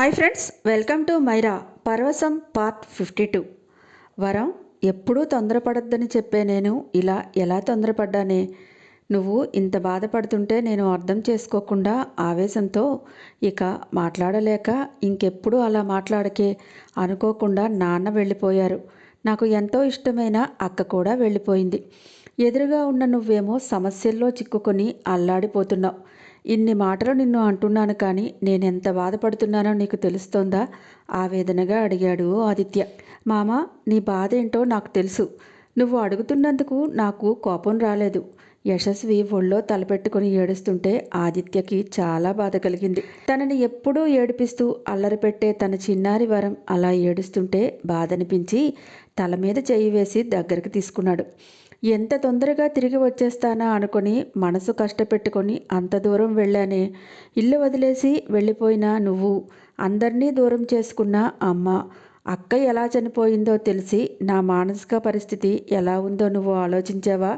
Hi friends welcome to మైరా పర్వసం part fifty two వరం ఎప్పుడూ తొందరపడొద్దని చెప్పే నేను ఇలా ఎలా తొందరపడ్డానే? నువ్వు ఇంత బాధపడుతుంటే నేను అర్థం చేసుకోకుండా ఆవేశంతో ఇక మాట్లాడలేక ఇంకెప్పుడు అలా మాట్లాడకే అనుకోకుండా నాన్న వెళ్ళిపోయారు. నాకు ఎంతో ఇష్టమైన అక్క కూడా వెళ్ళిపోయింది. ఎదురుగా ఉన్న నువ్వేమో సమస్యల్లో చిక్కుకొని అల్లాడిపోతున్నావు. ఇన్ని మాటలు నిన్ను అంటున్నాను కానీ నేనెంత బాధపడుతున్నానో నీకు తెలుస్తోందా? ఆవేదనగా అడిగాడు ఆదిత్య. మామ నీ బాధ ఏంటో నాకు తెలుసు. నువ్వు అడుగుతున్నందుకు నాకు కోపం రాలేదు. యశస్వి ఒళ్ళో తలపెట్టుకుని ఏడుస్తుంటే ఆదిత్యకి చాలా బాధ కలిగింది. తనని ఎప్పుడూ ఏడిపిస్తూ అల్లరి పెట్టే తన చిన్నారి వరం అలా ఏడుస్తుంటే బాధనిపించి తల మీద చేయి వేసి దగ్గరికి తీసుకున్నాడు. ఎంత తొందరగా తిరిగి వచ్చేస్తానా అనుకుని మనసు కష్టపెట్టుకొని అంత దూరం వెళ్ళానే. ఇల్లు వదిలేసి వెళ్ళిపోయినా నువ్వు. అందరినీ దూరం చేసుకున్న అమ్మ. అక్క ఎలా చనిపోయిందో తెలిసి నా మానసిక పరిస్థితి ఎలా ఉందో నువ్వు ఆలోచించావా?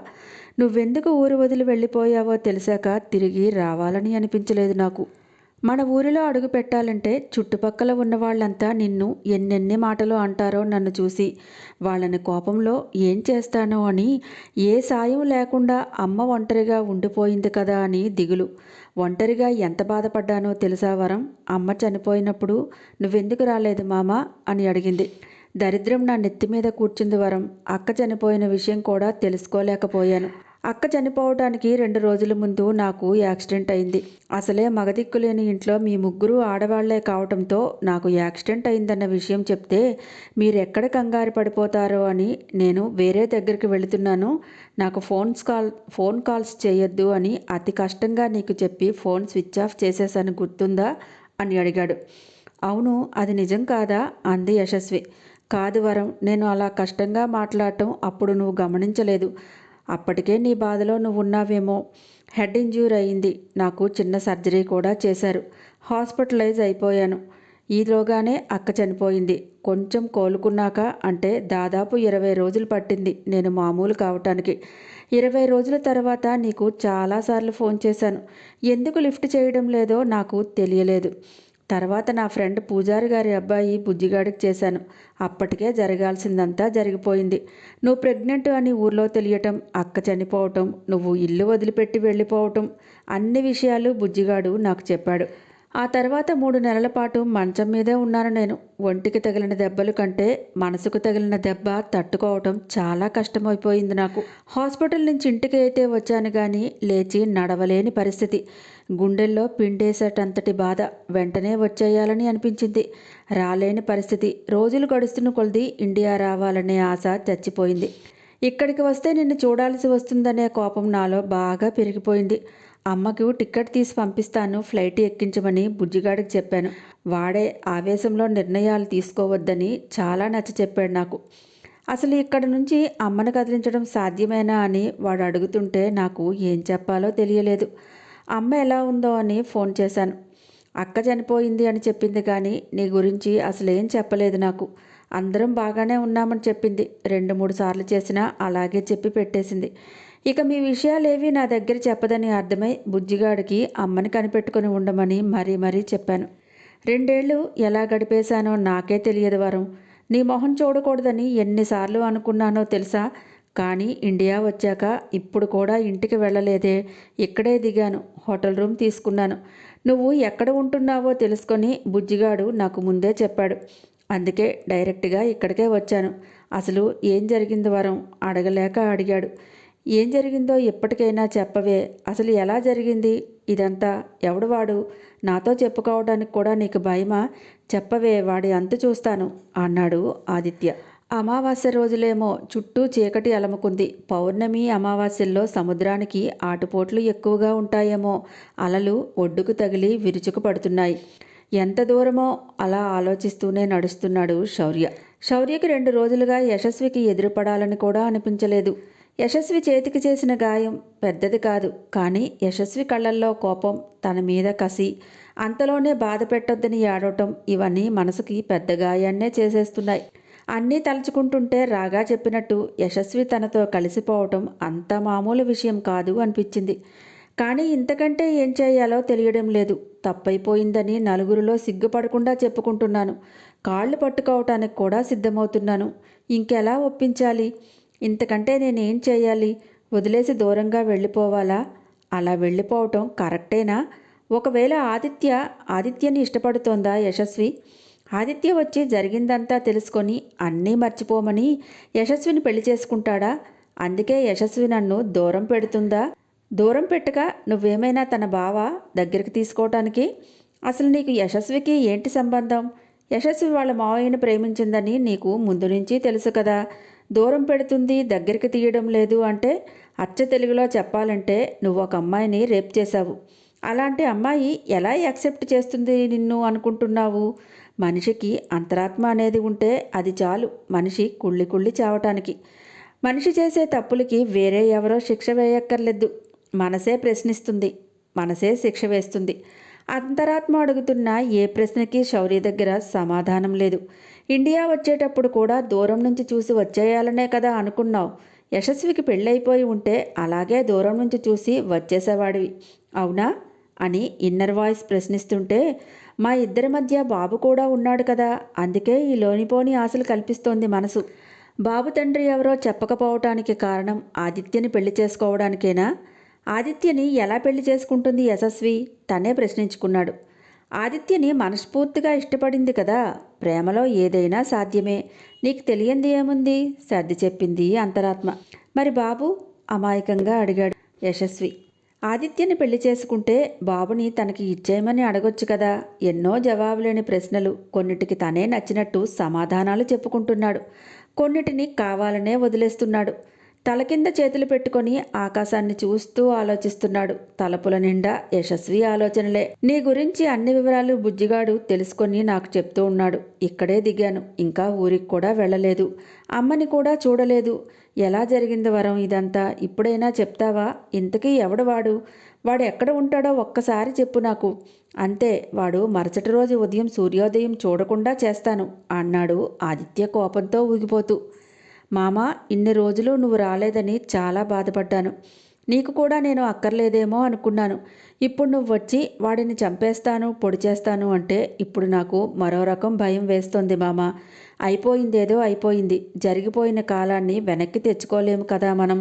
నువ్వెందుకు ఊరు వదిలి వెళ్ళిపోయావో తెలిసాక తిరిగి రావాలని అనిపించలేదు నాకు. మన ఊరిలో అడుగు పెట్టాలంటే చుట్టుపక్కల ఉన్న వాళ్ళంతా నిన్ను ఎన్నెన్ని మాటలు అంటారో నన్ను చూసి వాళ్ళని కోపంలో ఏం చేస్తానో అని ఏ సాయం లేకుండా అమ్మ ఒంటరిగా ఉండిపోయింది కదా అని దిగులు. ఒంటరిగా ఎంత బాధపడ్డానో తెలుసా వరం? అమ్మ చనిపోయినప్పుడు నువ్వెందుకు రాలేదు మామ? అని అడిగింది. దరిద్రం నా నెత్తి మీద కూర్చుంది వరం. అక్క చనిపోయిన విషయం కూడా తెలుసుకోలేకపోయాను. అక్క చనిపోవడానికి రెండు రోజుల ముందు నాకు యాక్సిడెంట్ అయింది. అసలే మగదిక్కులేని ఇంట్లో మీ ముగ్గురు ఆడవాళ్ళే కావటంతో నాకు యాక్సిడెంట్ అయిందన్న విషయం చెప్తే మీరెక్కడ కంగారు పడిపోతారో అని నేను వేరే దగ్గరికి వెళుతున్నాను. నాకు ఫోన్స్ కాల్ ఫోన్ కాల్స్ చేయొద్దు అని అతి కష్టంగా నీకు చెప్పి ఫోన్ స్విచ్ ఆఫ్ చేసేసాను గుర్తుందా? అని అడిగాడు. అవును అది నిజం కాదా? అంది యశస్వి. కాదు వరం నేను అలా కష్టంగా మాట్లాడటం అప్పుడు నువ్వు గమనించలేదు. అప్పటికే నీ బాధలో నువ్వు ఉన్నావేమో హెడ్ ఇంజ్యూర్ అయింది. నాకు చిన్న సర్జరీ కూడా చేశారు. హాస్పిటలైజ్ అయిపోయాను. ఈలోగానే అక్క చనిపోయింది. కొంచెం కోలుకున్నాక అంటే దాదాపు ఇరవై రోజులు పట్టింది నేను మామూలు కావటానికి. ఇరవై రోజుల తర్వాత నీకు చాలాసార్లు ఫోన్ చేశాను. ఎందుకు లిఫ్ట్ చేయడం లేదో నాకు తెలియలేదు. తర్వాత నా ఫ్రెండ్ పూజారి గారి అబ్బాయి బుజ్జిగాడికి చేశాను. అప్పటికే జరగాల్సిందంతా జరిగిపోయింది. నువ్వు ప్రెగ్నెంట్ అని ఊర్లో తెలియటం అక్క చనిపోవటం నువ్వు ఇల్లు వదిలిపెట్టి వెళ్ళిపోవటం అన్ని విషయాలు బుజ్జిగాడు నాకు చెప్పాడు. ఆ తర్వాత మూడు నెలల పాటు మంచం మీదే ఉన్నాను నేను. ఒంటికి తగిలిన దెబ్బలు కంటే మనసుకు తగిలిన దెబ్బ తట్టుకోవటం చాలా కష్టమైపోయింది నాకు. హాస్పిటల్ నుంచి ఇంటికి అయితే వచ్చాను కానీ లేచి నడవలేని పరిస్థితి. గుండెల్లో పిండేసేటంతటి బాధ వెంటనే వచ్చేయాలని అనిపించింది. రాలేని పరిస్థితి. రోజులు గడుస్తున్న కొలది ఇండియా రావాలనే ఆశ చచ్చిపోయింది. ఇక్కడికి వస్తే నిన్ను చూడాల్సి వస్తుందనే కోపం నాలో బాగా పెరిగిపోయింది. అమ్మకు టికెట్ తీసి పంపిస్తాను ఫ్లైట్ ఎక్కించమని బుజ్జిగాడికి చెప్పాను. వాడే ఆవేశంలో నిర్ణయాలు తీసుకోవద్దని చాలా నచ్చ చెప్పాడు నాకు. అసలు ఇక్కడ నుంచి అమ్మను కదిలించడం సాధ్యమేనా అని వాడు అడుగుతుంటే నాకు ఏం చెప్పాలో తెలియలేదు. అమ్మ ఎలా ఉందో అని ఫోన్ చేశాను. అక్క చనిపోయింది అని చెప్పింది కానీ నీ గురించి అసలేం చెప్పలేదు నాకు. అందరం బాగానే ఉన్నామని చెప్పింది. రెండు మూడు సార్లు చేసినా అలాగే చెప్పి పెట్టేసింది. ఇక మీ విషయాలేవి నా దగ్గర చెప్పదని అర్థమై బుజ్జిగాడికి అమ్మని కనిపెట్టుకుని ఉండమని మరీ మరీ చెప్పాను. రెండేళ్ళు ఎలా గడిపేశానో నాకే తెలియదు వరం నీ మొహం చూడకూడదని ఎన్నిసార్లు అనుకున్నానో తెలుసా? కానీ ఇండియా వచ్చాక ఇప్పుడు కూడా ఇంటికి వెళ్ళలేదే. ఇక్కడే దిగాను హోటల్ రూమ్ తీసుకున్నాను. నువ్వు ఎక్కడ ఉంటున్నావో తెలుసుకొని బుజ్జిగాడు నాకు ముందే చెప్పాడు. అందుకే డైరెక్ట్గా ఇక్కడికే వచ్చాను. అసలు ఏం జరిగింది వరం అడగలేక అడిగాడు. ఏం జరిగిందో ఇప్పటికైనా చెప్పవే. అసలు ఎలా జరిగింది? ఇదంతా ఎవడు వాడు నాతో చెప్పుకోవడానికి కూడా నీకు భయమా? చెప్పవే వాడి అంతు చూస్తాను అన్నాడు ఆదిత్య. అమావాస్య రోజులేమో చుట్టూ చీకటి అలముకుంది. పౌర్ణమి అమావాస్యల్లో సముద్రానికి ఆటుపోట్లు ఎక్కువగా ఉంటాయేమో. అలలు ఒడ్డుకు తగిలి విరుచుకు పడుతున్నాయి. ఎంత దూరమో అలా ఆలోచిస్తూనే నడుస్తున్నాడు శౌర్య. శౌర్యకి రెండు రోజులుగా యశస్వికి ఎదురుపడాలని కూడా అనిపించలేదు. యశస్వి చేతికి చేసిన గాయం పెద్దది కాదు కానీ యశస్వి కళ్ళల్లో కోపం తన మీద కసి అంతలోనే బాధ పెట్టొద్దని ఏడవటం ఇవన్నీ మనసుకి పెద్ద గాయాన్నే చేసేస్తున్నాయి. అన్నీ తలుచుకుంటుంటే రాగా చెప్పినట్టు యశస్వి తనతో కలిసిపోవటం అంత మామూలు విషయం కాదు అనిపించింది. కానీ ఇంతకంటే ఏం చేయాలో తెలియడం లేదు. తప్పైపోయిందని నలుగురిలో సిగ్గుపడకుండా చెప్పుకుంటున్నాను. కాళ్ళు పట్టుకోవటానికి కూడా సిద్ధమవుతున్నాను. ఇంకెలా ఒప్పించాలి? ఇంతకంటే నేనేం చేయాలి? వదిలేసి దూరంగా వెళ్ళిపోవాలా? అలా వెళ్ళిపోవటం కరెక్టేనా? ఒకవేళ ఆదిత్య ఆదిత్యని ఇష్టపడుతోందా యశస్వి? ఆదిత్య వచ్చి జరిగిందంతా తెలుసుకొని అన్నీ మర్చిపోమని యశస్విని పెళ్ళి చేసుకుంటాడా? అందుకే యశస్వి నన్ను దూరం పెడుతుందా? దూరం పెట్టక నువ్వేమైనా తన బావ దగ్గరికి తీసుకోవటానికి? అసలు నీకు యశస్వికి ఏంటి సంబంధం? యశస్వి వాళ్ళ మావయ్యను ప్రేమించిందని నీకు ముందు నుంచి తెలుసు కదా. దూరం పెడుతుంది దగ్గరికి తీయడం లేదు అంటే అచ్చ తెలుగులో చెప్పాలంటే నువ్వు ఒక అమ్మాయిని రేప్ చేశావు. అలాంటి అమ్మాయి ఎలా యాక్సెప్ట్ చేస్తుంది నిన్ను అనుకుంటున్నావు? మనిషికి అంతరాత్మ అనేది ఉంటే అది చాలు. మనిషి కుళ్ళి కుళ్ళి చావటానికి. మనిషి చేసే తప్పులకి వేరే ఎవరో శిక్ష వేయక్కర్లేదు. మనసే ప్రశ్నిస్తుంది. మనసే శిక్ష వేస్తుంది. అంతరాత్మ అడుగుతున్న ఏ ప్రశ్నకి శౌర్య దగ్గర సమాధానం లేదు. ఇండియా వచ్చేటప్పుడు కూడా దూరం నుంచి చూసి వచ్చేయాలనే కదా అనుకున్నావు. యశస్వికి పెళ్ళైపోయి ఉంటే అలాగే దూరం నుంచి చూసి వచ్చేసేవాడివి. అవునా? అని ఇన్నర్ వాయిస్ ప్రశ్నిస్తుంటే మా ఇద్దరి మధ్య బాబు కూడా ఉన్నాడు కదా అందుకే ఈ లోనిపోని ఆశలు కల్పిస్తోంది మనసు. బాబు తండ్రి ఎవరో చెప్పకపోవటానికి కారణం ఆదిత్యని పెళ్ళి చేసుకోవడానికేనా? ఆదిత్యని ఎలా పెళ్ళి చేసుకుంటుంది యశస్వి? తనే ప్రశ్నించుకున్నాడు. ఆదిత్యని మనస్ఫూర్తిగా ఇష్టపడింది కదా. ప్రేమలో ఏదైనా సాధ్యమే. నీకు తెలియంది ఏముంది? సర్ది చెప్పింది అంతరాత్మ. మరి బాబు? అమాయకంగా అడిగాడు యశస్వి. ఆదిత్యని పెళ్ళి చేసుకుంటే బాబుని తనకి ఇచ్చేయమని అడగొచ్చు కదా. ఎన్నో జవాబులేని ప్రశ్నలు. కొన్నిటికి తనే నచ్చినట్టు సమాధానాలు చెప్పుకుంటున్నాడు. కొన్నిటిని కావాలనే వదిలేస్తున్నాడు. తల కింద చేతులు పెట్టుకొని ఆకాశాన్ని చూస్తూ ఆలోచిస్తున్నాడు. తలపుల నిండా యశస్వి ఆలోచనలే. నీ గురించి అన్ని వివరాలు బుజ్జిగాడు తెలుసుకొని నాకు చెప్తూ ఉన్నాడు. ఇక్కడే దిగాను. ఇంకా ఊరికి కూడా వెళ్ళలేదు. అమ్మని కూడా చూడలేదు. ఎలా జరిగింది వరం ఇదంతా? ఇప్పుడైనా చెప్తావా? ఇంతకీ ఎవడు వాడు? వాడు ఎక్కడ ఉంటాడో ఒక్కసారి చెప్పు నాకు. అంతే వాడు మరుసటి రోజు ఉదయం సూర్యోదయం చూడకుండా చేస్తాను అన్నాడు ఆదిత్య కోపంతో ఊగిపోతూ. మామ ఇన్ని రోజులు నువ్వు రాలేదని చాలా బాధపడ్డాను. నీకు కూడా నేను అక్కర్లేదేమో అనుకున్నాను. ఇప్పుడు నువ్వు వచ్చి వాడిని చంపేస్తాను పొడి చేస్తాను అంటే ఇప్పుడు నాకు మరో రకం భయం వేస్తోంది మామ. అయిపోయిందేదో అయిపోయింది. జరిగిపోయిన కాలాన్ని వెనక్కి తెచ్చుకోలేము కదా మనం?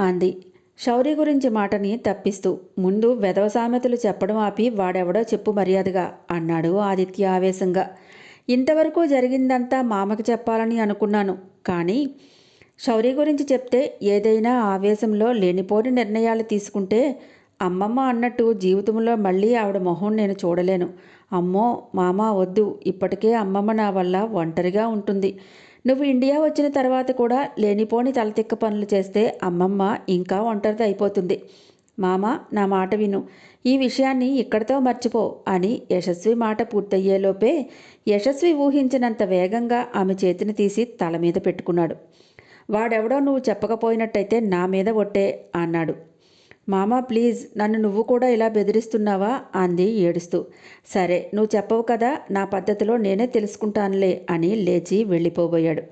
అంది. శౌరి గురించి మాటని తప్పిస్తూ ముందు వెధవ సామెతలు చెప్పడం ఆపి వాడెవడో చెప్పు మర్యాదగా అన్నాడు ఆదిత్య ఆవేశంగా. ఇంతవరకు జరిగిందంతా మామకి చెప్పాలని అనుకున్నాను. కానీ శౌర్య గురించి చెప్తే ఏదైనా ఆవేశంలో లేనిపోని నిర్ణయాలు తీసుకుంటే అమ్మమ్మ అన్నట్టు జీవితంలో మళ్ళీ ఆవిడ మొహం నేను చూడలేను. అమ్మో మామ వద్దు. ఇప్పటికే అమ్మమ్మ నా వల్ల ఒంటరిగా ఉంటుంది. నువ్వు ఇండియా వచ్చిన తర్వాత కూడా లేనిపోని తలతిక్క పనులు చేస్తే అమ్మమ్మ ఇంకా ఒంటరిది అయిపోతుంది మామ నా మాట విను. ఈ విషయాన్ని ఇక్కడితో మర్చిపో అని యశస్వి మాట పూర్తయ్యేలోపే యశస్వి ఊహించినంత వేగంగా ఆమె చేతిని తీసి తల మీద పెట్టుకున్నాడు. వాడెవడో నువ్వు చెప్పకపోయినట్టయితే నా మీద ఒట్టే అన్నాడు. మామా ప్లీజ్ నన్ను నువ్వు కూడా ఇలా బెదిరిస్తున్నావా? అంది ఏడుస్తూ. సరే నువ్వు చెప్పవు కదా నా పద్ధతిలో నేనే తెలుసుకుంటానులే అని లేచి వెళ్ళిపోబోయాడు.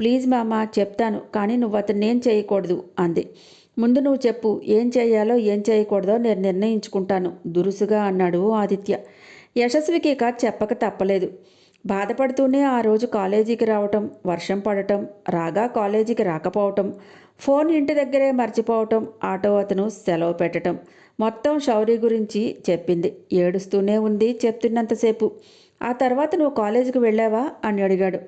ప్లీజ్ మామా చెప్తాను కానీ నువ్వు అతన్ని ఏం చేయకూడదు అంది. ముందు నువ్వు చెప్పు ఏం చేయాలో ఏం చేయకూడదో నేను నిర్ణయించుకుంటాను దురుసుగా అన్నాడు ఆదిత్య. యశస్వికి ఇక చెప్పక తప్పలేదు. బాధపడుతూనే ఆ రోజు కాలేజీకి రావటం వర్షం పడటం రాగా కాలేజీకి రాకపోవటం ఫోన్ ఇంటి దగ్గరే మర్చిపోవటం ఆటో అతను సెలవు పెట్టటం మొత్తం శౌరి గురించి చెప్పింది. ఏడుస్తూనే ఉంది చెప్తున్నంతసేపు. ఆ తర్వాత నువ్వు కాలేజీకి వెళ్ళావా? అని అడిగాడు.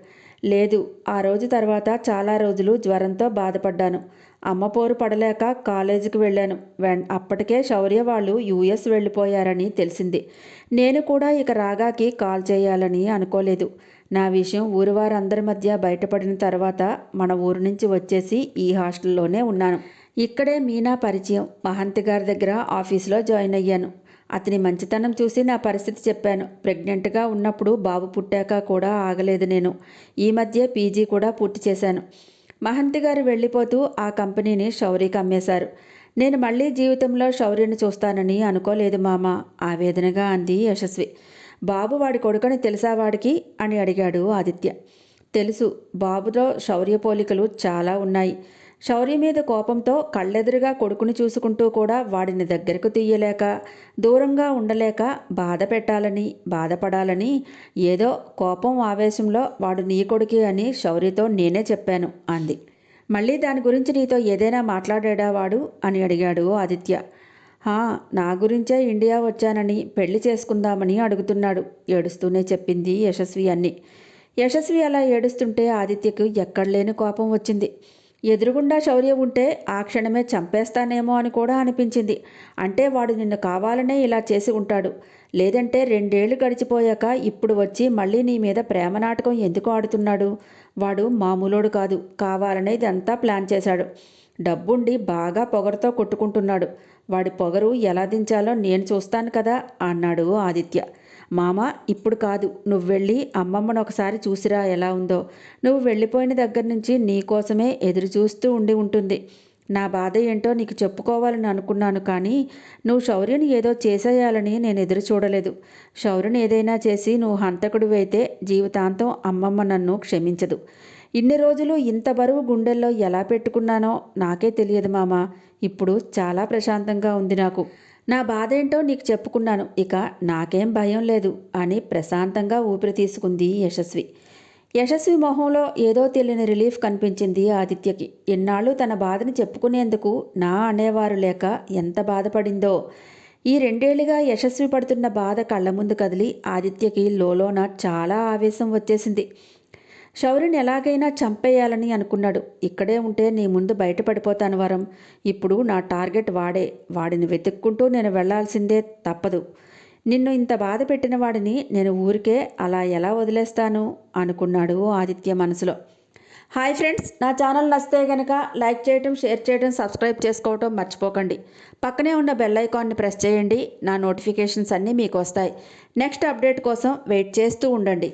లేదు ఆ రోజు తర్వాత చాలా రోజులు జ్వరంతో బాధపడ్డాను. అమ్మ పోరు పడలేక కాలేజీకి వెళ్ళాను. వెన్ అప్పటికే శౌర్య వాళ్ళు యూఎస్ వెళ్ళిపోయారని తెలిసింది. నేను కూడా ఇక రాగాకి కాల్ చేయాలని అనుకోలేదు. నా విషయం ఊరి వారందరి మధ్య బయటపడిన తర్వాత మన ఊరు నుంచి వచ్చేసి ఈ హాస్టల్లోనే ఉన్నాను. ఇక్కడే మీనా పరిచయం. మహంతి గారి దగ్గర ఆఫీస్లో జాయిన్ అయ్యాను. అతని మంచితనం చూసి నా పరిస్థితి చెప్పాను. ప్రెగ్నెంట్గా ఉన్నప్పుడు బాబు పుట్టాక కూడా ఆగలేదు నేను. ఈ మధ్య పీజీ కూడా పూర్తి చేశాను. మహంతి గారు వెళ్ళిపోతూ ఆ కంపెనీని శౌరికి అమ్మేశారు. నేను మళ్ళీ జీవితంలో శౌర్యని చూస్తానని అనుకోలేదు మామ ఆవేదనగా అంది యశస్వి. బాబు వాడి కొడుకని తెలుసా వాడికి? అని అడిగాడు ఆదిత్య. తెలుసు బాబులో శౌర్య పోలికలు చాలా ఉన్నాయి. శౌర్య మీద కోపంతో కళ్ళెదురుగా కొడుకుని చూసుకుంటూ కూడా వాడిని దగ్గరకు తీయలేక దూరంగా ఉండలేక బాధ పెట్టాలని బాధపడాలని ఏదో కోపం ఆవేశంలో వాడు నీ కొడుకే అని శౌర్యతో నేనే చెప్పాను అంది. మళ్ళీ దాని గురించి నీతో ఏదైనా మాట్లాడాడా వాడు? అని అడిగాడు ఆదిత్య. నా గురించే ఇండియా వచ్చానని పెళ్ళి చేసుకుందామని అడుగుతున్నాడు ఏడుస్తూనే చెప్పింది యశస్వి అన్ని. యశస్వి అలా ఏడుస్తుంటే ఆదిత్యకు ఎక్కడలేని కోపం వచ్చింది. ఎదురుగుండా శౌర్య ఉంటే ఆ క్షణమే చంపేస్తానేమో అని కూడా అనిపించింది. అంటే వాడు నిన్ను కావాలనే ఇలా చేసి ఉంటాడు. లేదంటే రెండేళ్ళు గడిచిపోయాక ఇప్పుడు వచ్చి మళ్ళీ నీ మీద ప్రేమ నాటకం ఎందుకు ఆడుతున్నాడు? వాడు మామూలోడు కాదు. కావాలనే ఇదంతా ప్లాన్ చేశాడు. డబ్బుండి బాగా పొగరుతో కొట్టుకుంటున్నాడు. వాడి పొగరు ఎలా దించాలో నేను చూస్తాను కదా అన్నాడు ఆదిత్య. మామ ఇప్పుడు కాదు. నువ్వు వెళ్ళి అమ్మమ్మను ఒకసారి చూసిరా ఎలా ఉందో. నువ్వు వెళ్ళిపోయిన దగ్గర నుంచి నీ కోసమే ఎదురు చూస్తూ ఉండి ఉంటుంది. నా బాధ ఏంటో నీకు చెప్పుకోవాలని అనుకున్నాను కానీ నువ్వు శౌర్యని ఏదో చేసేయాలని నేను ఎదురు చూడలేదు. శౌర్యని ఏదైనా చేసి నువ్వు హంతకుడివైతే జీవితాంతం అమ్మమ్మ నన్ను క్షమించదు. ఇన్ని రోజులు ఇంత బరువు గుండెల్లో ఎలా పెట్టుకున్నానో నాకే తెలియదు మామ. ఇప్పుడు చాలా ప్రశాంతంగా ఉంది నాకు. నా బాధ ఏంటో నీకు చెప్పుకున్నాను. ఇక నాకేం భయం లేదు అని ప్రశాంతంగా ఊపిరి తీసుకుంది యశస్వి. యశస్వి మొహంలో ఏదో తెలియని రిలీఫ్ కనిపించింది ఆదిత్యకి. ఇన్నాళ్ళు తన బాధని చెప్పుకునేందుకు నా అనేవారు లేక ఎంత బాధపడిందో. ఈ రెండేళ్ళుగా యశస్వి పడుతున్న బాధ కళ్ళ ముందు కదిలి ఆదిత్యకి లోలోన చాలా ఆవేశం వచ్చేసింది. శౌరిని ఎలాగైనా చంపేయాలని అనుకున్నాడు. ఇక్కడే ఉంటే నీ ముందు బయటపడిపోతాను వరం. ఇప్పుడు నా టార్గెట్ వాడే. వాడిని వెతుక్కుంటూ నేను వెళ్ళాల్సిందే తప్పదు. నిన్ను ఇంత బాధ పెట్టిన వాడిని నేను ఊరికే అలా ఎలా వదిలేస్తాను? అనుకున్నాడు ఆదిత్య మనసులో. హాయ్ ఫ్రెండ్స్ నా ఛానల్ నచ్చితే కనుక లైక్ చేయటం షేర్ చేయటం సబ్స్క్రైబ్ చేసుకోవటం మర్చిపోకండి. పక్కనే ఉన్న బెల్ ఐకాన్ని ప్రెస్ చేయండి. నా నోటిఫికేషన్స్ అన్నీ మీకు వస్తాయి. నెక్స్ట్ అప్డేట్ కోసం వెయిట్ చేస్తూ ఉండండి.